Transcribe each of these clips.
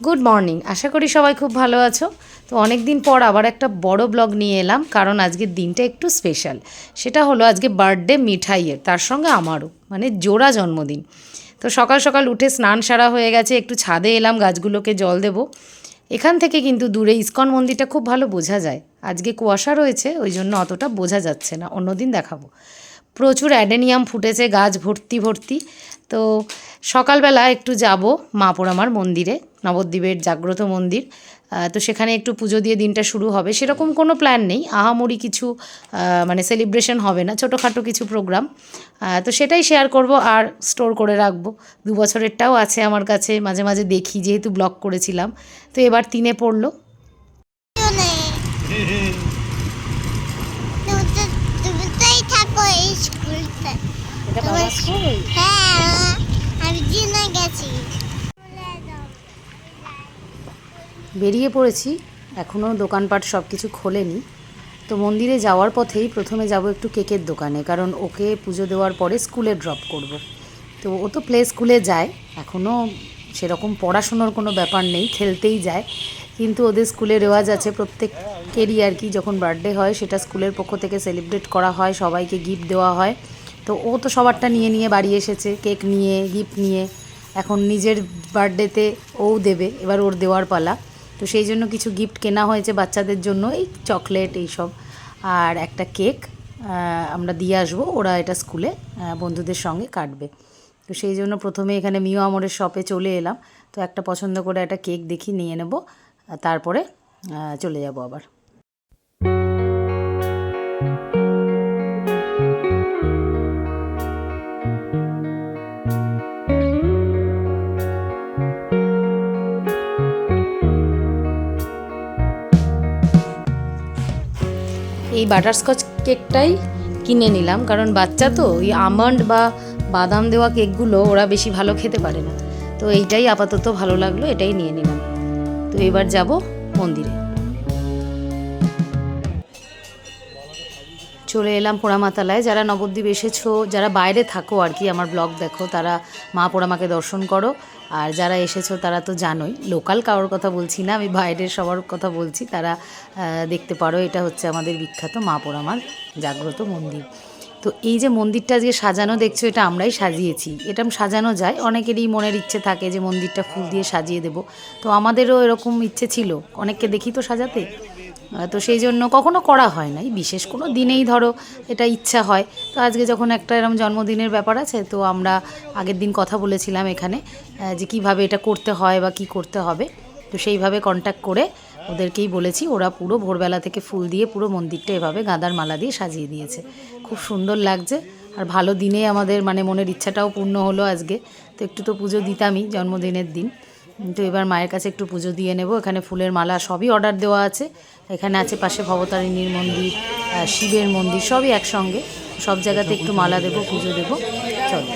Good morning আশা করি সবাই খুব ভালো আছো। তো অনেক দিন পর আবার একটা বড় ব্লগ নিয়ে এলাম, কারণ আজকের দিনটা একটু স্পেশাল সেটা হলো আজকে বার্থডে মিঠাইয়ের, তার সঙ্গে আমারও মানে জোড়া জন্মদিন। তো সকাল সকাল উঠে স্নান সারা হয়ে গেছে, একটু ছাদে এলাম, গাছগুলোকে জল দেবো। এখান থেকে কিন্তু দূরে ইস্কন মন্দিরটা খুব ভালো বোঝা যায়। আজকে কুয়াশা রয়েছে, ওই জন্য অতটা বোঝা যাচ্ছে না, অন্যদিন দেখাবো। প্রচুর অ্যাডেনিয়াম ফুটেছে, গাছ ভর্তি ভর্তি। তো সকালবেলা একটু যাব মা পোড়ামার মন্দিরে নবদ্বীপের জাগ্রত মন্দির। তো সেখানে একটু পুজো দিয়ে দিনটা শুরু হবে। সেরকম কোনো প্ল্যান নেই। আহামরি কিছু মানে সেলিব্রেশন হবে না ছোটোখাটো কিছু প্রোগ্রাম তো সেটাই শেয়ার করব আর স্টোর করে রাখব। দু বছরেরটাও আছে আমার কাছে মাঝে মাঝে দেখি যেহেতু ব্লগ করেছিলাম। তো এবার তিনে পড়ল। তুমিই থাকো এই হ্যাঁ জিনে গেছি। বেরিয়ে পড়েছি এখনও দোকানপাট সব কিছু খোলেনি। তো মন্দিরে যাওয়ার পথেই প্রথমে যাব একটু কেকের দোকানে, কারণ ওকে পুজো দেওয়ার পরে স্কুলে ড্রপ করব। তো ও তো প্লে স্কুলে যায় এখনও সেরকম পড়াশুনোর কোনো ব্যাপার নেই, খেলতেই যায়। কিন্তু ওদের স্কুলে রেওয়াজ আছে প্রত্যেকেরই আর কি, যখন বার্থডে হয় সেটা স্কুলের পক্ষ থেকে সেলিব্রেট করা হয়, সবাইকে গিফট দেওয়া হয়। তো ও তো সবারটা নিয়ে নিয়ে বাড়ি এসেছে, কেক নিয়ে গিফট নিয়ে। এখন নিজের বার্থডেতে ও দেবে, এবার ওর দেওয়ার পালা। তো সেই জন্য কিছু গিফট কেনা হয়েছে বাচ্চাদের জন্য, এই চকলেট এইসব। আর একটা কেক আমরা দিয়ে আসব, ওরা এটা স্কুলে বন্ধুদের সঙ্গে কাটবে। তো সেই জন্য প্রথমে এখানে মিও আমরের শপে চলে এলাম। তো একটা পছন্দ করে একটা কেক দেখি, নিয়ে নেব, তারপরে চলে যাব আবার। এই বাটারস্কচ কেকটাই কিনে নিলাম। কারণ বাচ্চা তো, ওই আমন্ড বা বাদাম দেওয়া কেকগুলো ওরা বেশি ভালো খেতে পারে না। তো এইটাই আপাতত ভালো লাগল, এটাই নিয়ে নিলাম। তো এবার যাব মন্দিরে। চলে এলাম পোড়ামাতালায়। যারা নবদ্বীপ এসেছ, যারা বাইরে থাকো আর কি আমার ব্লগ দেখো, তারা মা পোড়ামাকে দর্শন করো। আর যারা এসেছ তারা তো জানোই, লোকাল কারোর কথা বলছি না, আমি বাইরের সবার কথা বলছি, তারা দেখতে পারো এটা হচ্ছে আমাদের বিখ্যাত মা পোড়ামার জাগ্রত মন্দির। তো এই যে মন্দিরটা আজকে সাজানো দেখছ এটা আমরাই সাজিয়েছি এটা সাজানো যায়, অনেকেরই মনের ইচ্ছে থাকে যে মন্দিরটা ফুল দিয়ে সাজিয়ে দেব, তো আমাদেরও এরকম ইচ্ছে ছিল, অনেককে দেখি তো সাজাতে? তো সেই জন্য কখনো করা হয় নাই। বিশেষ কোনো দিনেই ধরো এটা ইচ্ছা হয়। তো আজকে যখন একটা এরকম জন্মদিনের ব্যাপার আছে, তো আমরা আগের দিন কথা বলেছিলাম এখানে যে কীভাবে এটা করতে হয় বা কি করতে হবে। তো সেইভাবে কন্ট্যাক্ট করে ওদেরকেই বলেছি, ওরা পুরো ভোরবেলা থেকে ফুল দিয়ে পুরো মন্দিরটা এভাবে গাঁদার মালা দিয়ে সাজিয়ে দিয়েছে। খুব সুন্দর লাগছে। আর ভালো দিনে আমাদের মানে মনের ইচ্ছাটাও পূর্ণ হলো আজকে। তো একটু তো পুজো দিতামই জন্মদিনের দিন। তো এবার মায়ের কাছে একটু পুজো দিয়ে নেব। এখানে ফুলের মালা সবই অর্ডার দেওয়া আছে। এখানে আছে পাশে ভবতারিণীর মন্দির শিবের মন্দির, সবই একসঙ্গে। সব জায়গাতে একটু মালা দেবো, পুজো দেবো। চলো।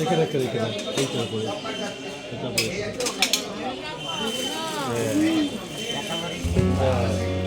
রেখে Yeah. Yeah.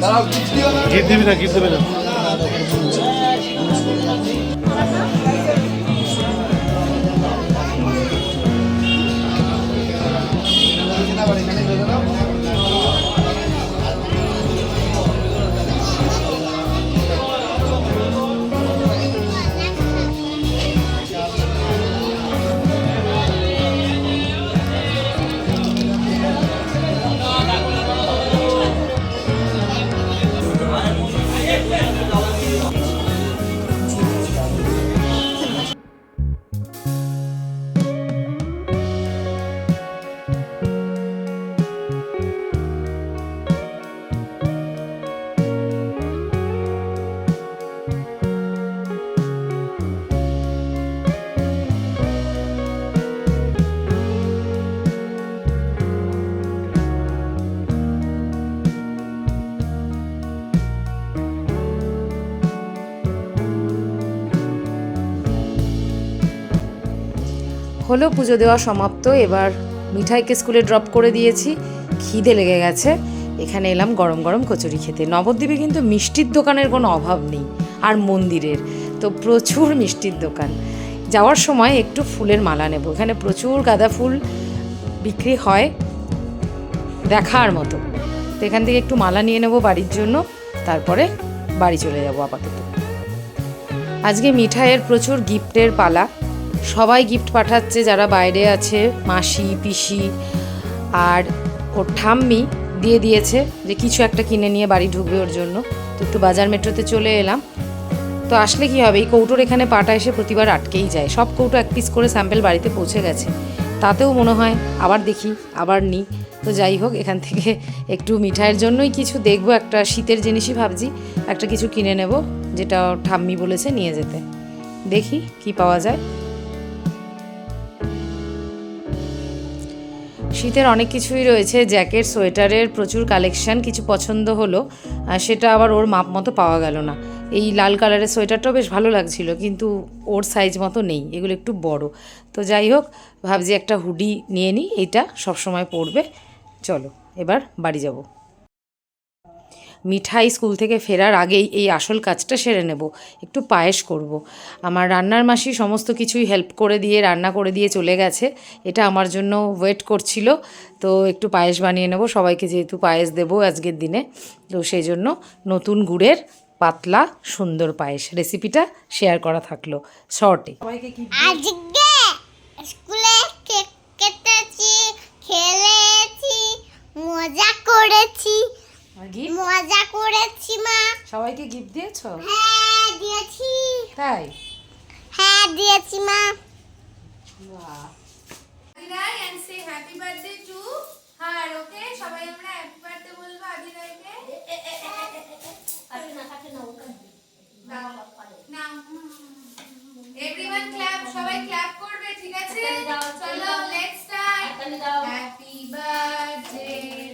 এইটা করে এটা করে গিফট দিবি না গিফট দেবে না হলো পুজো দেওয়া সমাপ্ত, এবার মিঠাইকে স্কুলে ড্রপ করে দিয়েছি। খিদে লেগে গেছে। এখানে এলাম গরম গরম কচুরি খেতে। নবদ্বীপে কিন্তু মিষ্টির দোকানের কোনো অভাব নেই, আর মন্দিরের। তো প্রচুর মিষ্টির দোকান। যাওয়ার সময় একটু ফুলের মালা নেব। এখানে প্রচুর গাঁদা ফুল বিক্রি হয় দেখার মতো। তো এখান থেকে একটু মালা নিয়ে নেব বাড়ির জন্য। তারপরে বাড়ি চলে যাব আপাতত। আজকে মিঠাইয়ের প্রচুর গিফটের পালা। সবাই গিফট পাঠাচ্ছে যারা বাইরে আছে, মাসি, পিসি আর ওর ঠাম্মি দিয়ে দিয়েছে যে কিছু একটা কিনে নিয়ে বাড়ি ঢুকবে ওর জন্য। তো একটু বাজার মেট্রোতে চলে এলাম। তো আসলে কি হবে, এই কৌটোর এখানে পাটা এসে প্রতিবার আটকেই যায়। সব কৌটো এক পিস করে স্যাম্পেল বাড়িতে পৌঁছে গেছে। তাতেও মনে হয় আবার দেখি, আবার নিই তো যাই হোক, এখান থেকে একটু মিঠাইয়ের জন্যই কিছু দেখব, একটা শীতের জিনিসই ভাবছি, একটা কিছু কিনে নেব, যেটা ঠাম্মি বলেছে নিয়ে যেতে। দেখি কি পাওয়া যায়। শীতের অনেক কিছুই রয়েছে, জ্যাকেট, সোয়েটারের প্রচুর কালেকশান, কিছু পছন্দ হলো সেটা আবার ওর মাপ মতো পাওয়া গেল না। এই লাল কালারের সোয়েটারটাও বেশ ভালো লাগছিল, কিন্তু ওর সাইজ মতো নেই, এগুলো একটু বড়। তো যাই হোক, ভাবছি একটা হুডি নিয়ে নিই, এইটা সবসময় পরবে, চলো, এবার বাড়ি যাব। মিঠাই স্কুল থেকে ফেরার আগেই এই আসল কাজটা সেরে নেব একটু পায়েস করব। আমার রান্নার মাসি সমস্ত কিছুই হেল্প করে দিয়ে রান্না করে দিয়ে চলে গেছে। এটা আমার জন্য ওয়েট করছিল। তো একটু পায়েস বানিয়ে নেব। সবাইকে যেহেতু পায়েস দেবো আজকের দিনে তো সেই জন্য নতুন গুড়ের পাতলা সুন্দর পায়েস রেসিপিটা শেয়ার করা থাকল। শর্টে সবাইকে কি আজকে স্কুলে কেক কেটেছি খেলেছি মজা করেছি। গিফট মজা করেছি মা সবাইকে গিফট দিয়েছ হ্যাঁ দিয়েছি তাই হ্যাঁ দিয়েছি মা আদিরাই her, okay? সবাই আমরা বলব আদিরাইকে। সবাই করবে, ঠিক আছে? চলো, let's start. Happy birthday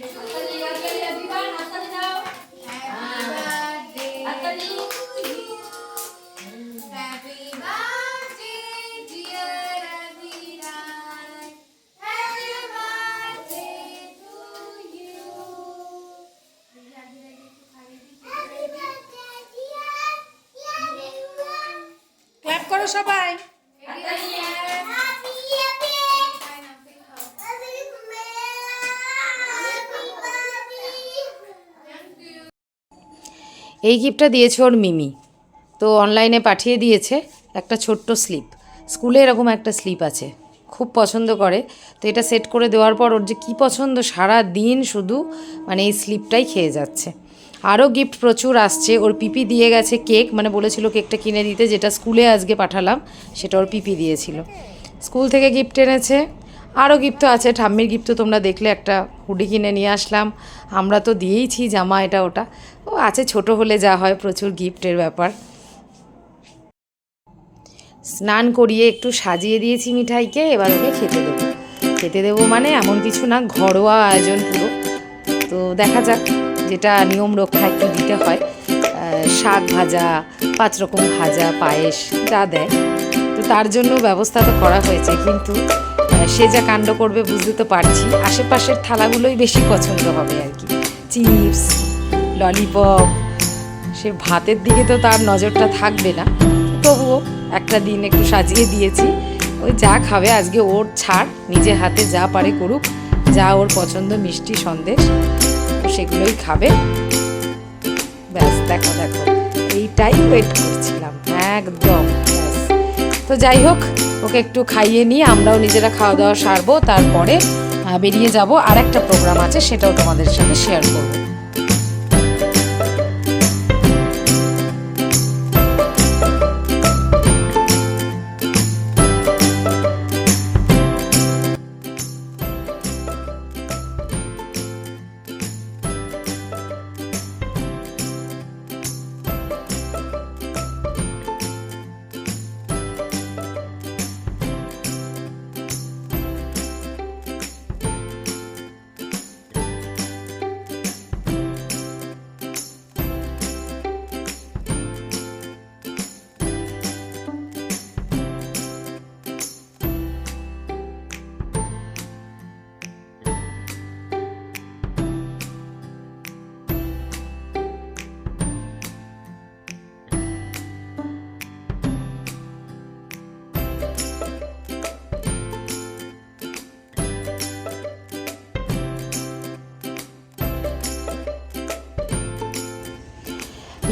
সবাই। এই গিফটটা দিয়েছে ওর মিমি। তো অনলাইনে পাঠিয়ে দিয়েছে একটা ছোট্ট স্লিপ স্কুলে এরকম একটা স্লিপ আছে, খুব পছন্দ করে। তো এটা সেট করে দেওয়ার পর ওর যে কী পছন্দ সারা দিন শুধু মানে এই স্লিপটাই খেয়ে যাচ্ছে। আরও গিফট প্রচুর আসছে। ওর পিপি দিয়ে গেছে কেক মানে বলেছিল কেকটা কিনে দিতে, যেটা স্কুলে আজকে পাঠালাম, সেটা ওর পিপি দিয়েছিল। স্কুল থেকে গিফট এনেছে। আরও গিফট তো আছে, ঠাম্মির গিফট তো তোমরা দেখলে, একটা হুডি কিনে নিয়ে আসলাম। আমরা তো দিয়েইছি জামা, এটা ওটা। ও আছে, ছোট হলে যা হয়, প্রচুর গিফটের ব্যাপার। স্নান করিয়ে একটু সাজিয়ে দিয়েছি মিঠাইকে, এবার ওকে খেতে দেবো। খেতে দেবো মানে এমন কিছু না, ঘরোয়া আয়োজন পুরো। তো দেখা যাক। যেটা নিয়ম রক্ষা একটু দিতে হয় শাক ভাজা, পাঁচ রকম ভাজা, পায়েস যা দেয়। তো তার জন্য ব্যবস্থা তো করা হয়েছে, কিন্তু সে যা কাণ্ড করবে বুঝতে তো পারছি। আশেপাশের থালাগুলোই বেশি পছন্দ হবে আর কি। চিপস, ললিপপ, সে ভাতের দিকে তো তার নজরটা থাকবে না। তবুও একটা দিন একটু সাজিয়ে দিয়েছি। ওই যা খাবে আজকে ওর ছাড়, নিজে হাতে যা পারে করুক, যা ওর পছন্দ মিষ্টি সন্দেশ। সেগুলোই খাবে। ব্যাস, দেখো দেখো, এইটাই ওয়েট করছিলাম, একদম, ব্যাস। তো যাই হোক, ওকে একটু খাইয়ে নিয়ে আমরাও নিজেরা খাওয়া দাওয়া সারবো, তারপরে বেরিয়ে যাব। আর একটা প্রোগ্রাম আছে, সেটাও তোমাদের সাথে শেয়ার করব।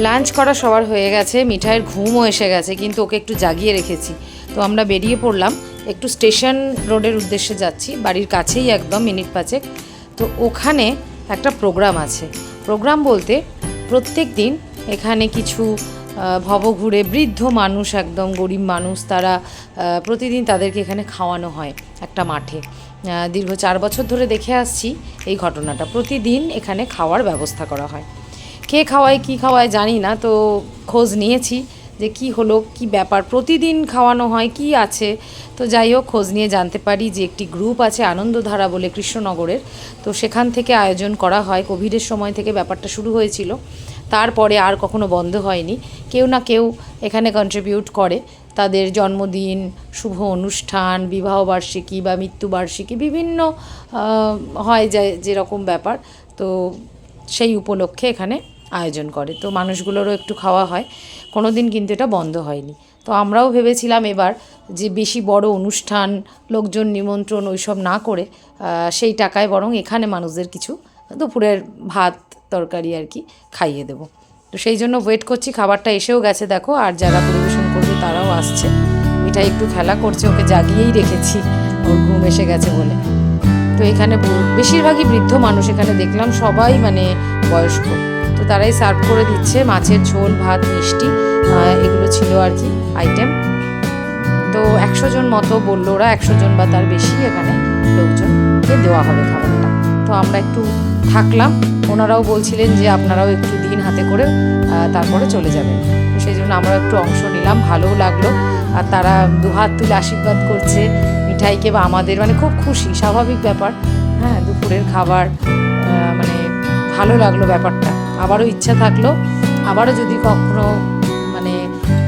লাঞ্চ করা সবার হয়ে গেছে মিঠাইয়ের ঘুমও এসে গেছে কিন্তু ওকে একটু জাগিয়ে রেখেছি। তো আমরা বেরিয়ে পড়লাম একটু স্টেশন রোডের উদ্দেশ্যে যাচ্ছি বাড়ির কাছেই একদম মিনিট পাঁচেক। তো ওখানে একটা প্রোগ্রাম আছে। প্রোগ্রাম বলতে প্রত্যেক দিন এখানে কিছু আহ, ভবঘুরে বৃদ্ধ মানুষ একদম গরিব মানুষ তারা প্রতিদিন তাদেরকে এখানে খাওয়ানো হয় একটা মাঠে। দীর্ঘ চার বছর ধরে দেখে আসছি এই ঘটনাটা। প্রতিদিন এখানে খাওয়ার ব্যবস্থা করা হয়। কে খাওয়ায়, কি খাওয়ায় জানি না, তো খোঁজ নিয়েছি যে কি হলো, কি ব্যাপার। প্রতিদিন খাওয়ানো হয়, কি আছে? তো যাই হোক, খোঁজ নিয়ে জানতে পারি যে একটি গ্রুপ আছে আনন্দধারা বলে কৃষ্ণনগরের। তো সেখান থেকে আয়োজন করা হয়। কোভিডের সময় থেকে ব্যাপারটা শুরু হয়েছিল। তারপরে আর কখনো বন্ধ হয়নি। কেউ না কেউ এখানে কন্ট্রিবিউট করে। তাদের জন্মদিন, শুভ অনুষ্ঠান বিবাহবার্ষিকী বা মৃত্যুবার্ষিকী বিভিন্ন হয় যে, যেরকম ব্যাপার। তো সেই উপলক্ষে এখানে আয়োজন করে। তো মানুষগুলোরও একটু খাওয়া হয়। কোনো দিন কিন্তু এটা বন্ধ হয়নি। তো আমরাও ভেবেছিলাম এবার যে বেশি বড় অনুষ্ঠান, লোকজন নিমন্ত্রণ ওইসব না করে সেই টাকায় বরং এখানে মানুষদের কিছু দুপুরের ভাত, তরকারি আর কি খাইয়ে দেবো। তো সেই জন্য ওয়েট করছি, খাবারটা এসেও গেছে দেখো, আর যারা পরিবেশন করবে তারাও আসছে। মিঠাই একটু খেলা করছে, ওকে জাগিয়েই রেখেছি, ওর ঘুম এসে গেছে বলে। তো এখানে বেশিরভাগই বৃদ্ধ মানুষ এখানে দেখলাম, সবাই মানে বয়স্ক। তারাই সার্ভ করে দিচ্ছে মাছের ঝোল, ভাত, মিষ্টি এগুলো ছিল আর কি আইটেম তো একশো জন মতো বলল ওরা, একশো জন বা তার বেশি এখানে লোকজনকে দেওয়া হবে খাবারটা। তো আমরা একটু থাকলাম, ওনারাও বলছিলেন যে আপনারাও একটু দিন হাতে করে তারপরে চলে যাবেন। সেই জন্য আমরা একটু অংশ নিলাম, ভালোও লাগল। আর তারা দুহাত তুলে আশীর্বাদ করছে, মিঠাইকে বা আমাদের মানে খুব খুশি, স্বাভাবিক ব্যাপার। হ্যাঁ দুপুরের খাবার মানে ভালো লাগল ব্যাপারটা। আবারও ইচ্ছা থাকল, আবারও যদি কখনো মানে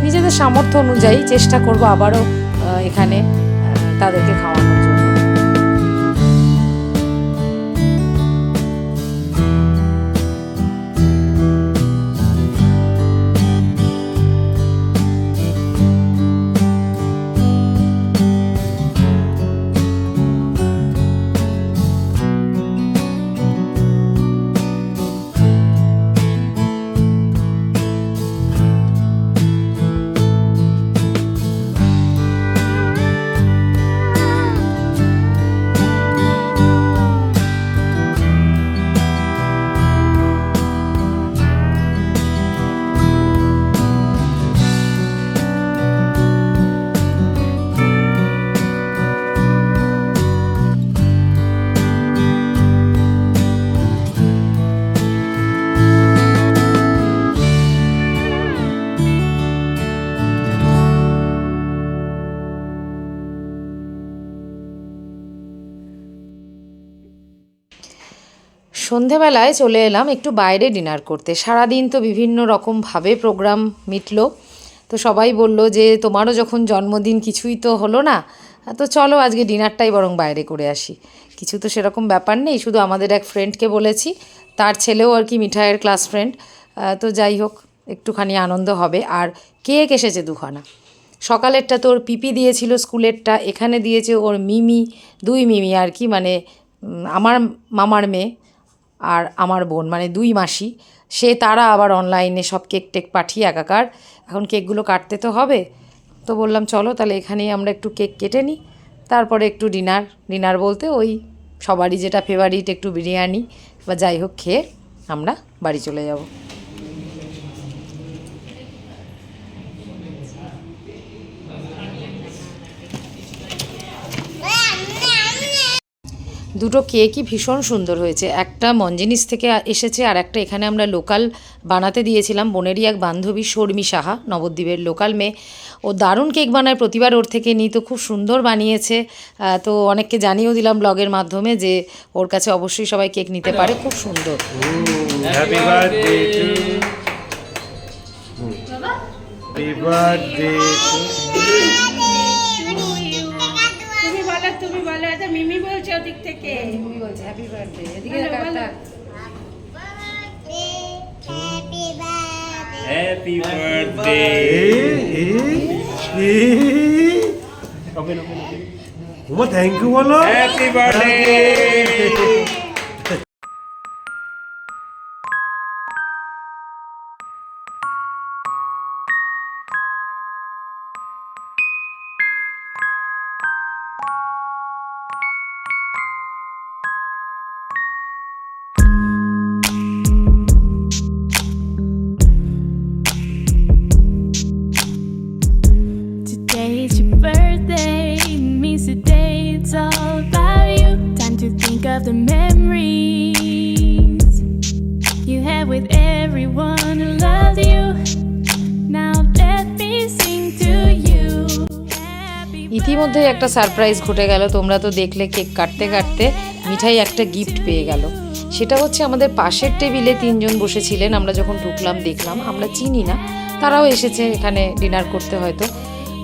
নিজেদের সামর্থ্য অনুযায়ী চেষ্টা করব আবারও এখানে তাদেরকে খাওয়ানোর সন্ধেবেলায় চলে এলাম একটু বাইরে ডিনার করতে। সারাদিন তো বিভিন্ন রকমভাবে প্রোগ্রাম মিটলো। তো সবাই বলল যে, তোমারও যখন জন্মদিন কিছুই তো হলো না, তো চলো আজকে ডিনারটাই বরং বাইরে করে আসি। কিছু তো সেরকম ব্যাপার নেই, শুধু আমাদের এক ফ্রেন্ডকে বলেছি। তার ছেলেও আর কি মিঠাইয়ের ক্লাস ফ্রেন্ড তো যাই হোক, একটুখানি আনন্দ হবে। আর কেক এসেছে দুখানা। সকালেরটা তোর পিপি দিয়েছিল স্কুলেরটা, এখানে দিয়েছে ওর মিমি, দুই মিমি আর কি মানে আমার মামার মেয়ে। আর আমার বোন মানে দুই মাসি, সে তারা আবার অনলাইনে সব কেক টেক পাঠিয়ে একাকার। এখন কেকগুলো কাটতে তো হবে। তো বললাম, চলো তাহলে এখানেই আমরা একটু কেক কেটে নিই। তারপরে একটু ডিনার ডিনার বলতে ওই সবারই যেটা ফেভারিট একটু বিরিয়ানি বা যাই হোক খেয়ে আমরা বাড়ি চলে যাব। দুটো কেকই ভীষণ সুন্দর হয়েছে। একটা মঞ্জিনিস থেকে এসেছে আর একটা এখানে আমরা লোকাল বানাতে দিয়েছিলাম। বোনেরই এক বান্ধবী শর্মি সাহা নবদ্বীপের লোকাল মেয়ে। ও দারুণ কেক বানায় প্রতিবার ওর থেকে নিই। তো খুব সুন্দর বানিয়েছে। তো অনেককে জানিয়েও দিলাম ব্লগের মাধ্যমে যে ওর কাছে অবশ্যই সবাই কেক নিতে পারে। খুব সুন্দর। Happy birthday to happy birthday তুমি বলো আছে? মিমি বলছে ওদিক থেকে। মিমি বলছে হ্যাপি বার্থডে এদিকে। Happy birthday happy birthday Uma thank you বলো। হ্যাপি বার্থডে ইতিমধ্যে একটা সারপ্রাইজ ঘটে গেল। তোমরা তো দেখলে কেক কাটতে কাটতে মিঠাই একটা গিফট পেয়ে গেল। সেটা হচ্ছে আমাদের পাশের টেবিলে তিনজন বসেছিলেন। আমরা যখন ঢুকলাম, দেখলাম, আমরা চিনি না। তারাও এসেছে এখানে ডিনার করতে হয়তো।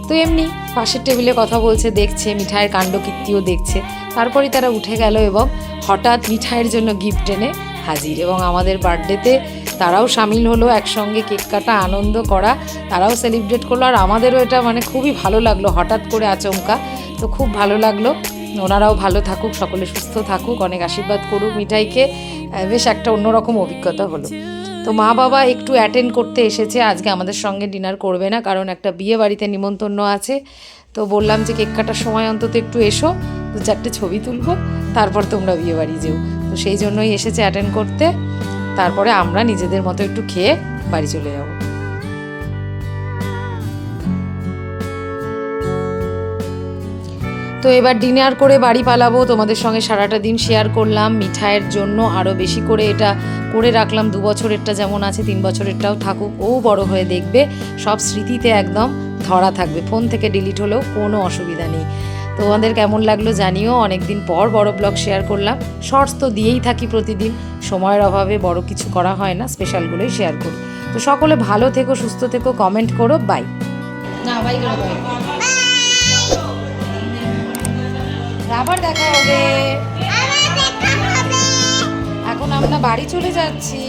তো এমনি পাশের টেবিলে কথা বলছে, দেখছে, মিঠাইয়ের কাণ্ডকীর্তিও দেখছে। তারপরেই তারা উঠে গেল এবং হঠাৎ মিঠাইয়ের জন্য গিফট এনে হাজির এবং আমাদের বার্থডেতে তারাও সামিল হলো একসঙ্গে কেক কাটা, আনন্দ করা, তারাও সেলিব্রেট করল। আর আমাদেরও এটা মানে খুবই ভালো লাগল, হঠাৎ করে আচমকা। তো খুব ভালো লাগল। ওনারাও ভালো থাকুক, সকলে সুস্থ থাকুক, অনেক আশীর্বাদ করুক মিঠাইকে। বেশ একটা অন্যরকম অভিজ্ঞতা হলো। তো মা বাবা একটু অ্যাটেন্ড করতে এসেছে, আজকে আমাদের সঙ্গে ডিনার করবে না, কারণ একটা বিয়ে বাড়িতে নিমন্ত্রণ আছে। তো বললাম যে কেক কাটার সময় অন্তত একটু এসো, দু চারটে ছবি তুলবো, তারপর তোমরা বিয়ে বাড়ি যেও। তো সেই জন্যই এসেছে অ্যাটেন্ড করতে। তারপরে আমরা নিজেদের মতো একটু খেয়ে বাড়ি চলে যাব। তো এবার ডিনার করে বাড়ি পালাবো। তোমাদের সঙ্গে সারাটা দিন শেয়ার করলাম। মিঠাইয়ের জন্য আরও বেশি করে এটা করে রাখলাম। দু বছরেরটা যেমন আছে, তিন বছরেরটাও থাকুক। ও বড় হয়ে দেখবে। সব স্মৃতিতে একদম ধরা থাকবে। ফোন থেকে ডিলিট হলেও কোনো অসুবিধা নেই। তোমাদের কেমন লাগল জানিও। অনেকদিন পর বড় ব্লগ শেয়ার করলাম। শর্টস তো দিয়েই থাকি প্রতিদিন। সময়ের অভাবে বড় কিছু করা হয় না স্পেশালগুলোই শেয়ার করি। তো সকলে ভালো থেকো সুস্থ থেকো কমেন্ট করো বাই না বাই আবার দেখা হবে। এখন আমরা বাড়ি চলে যাচ্ছি।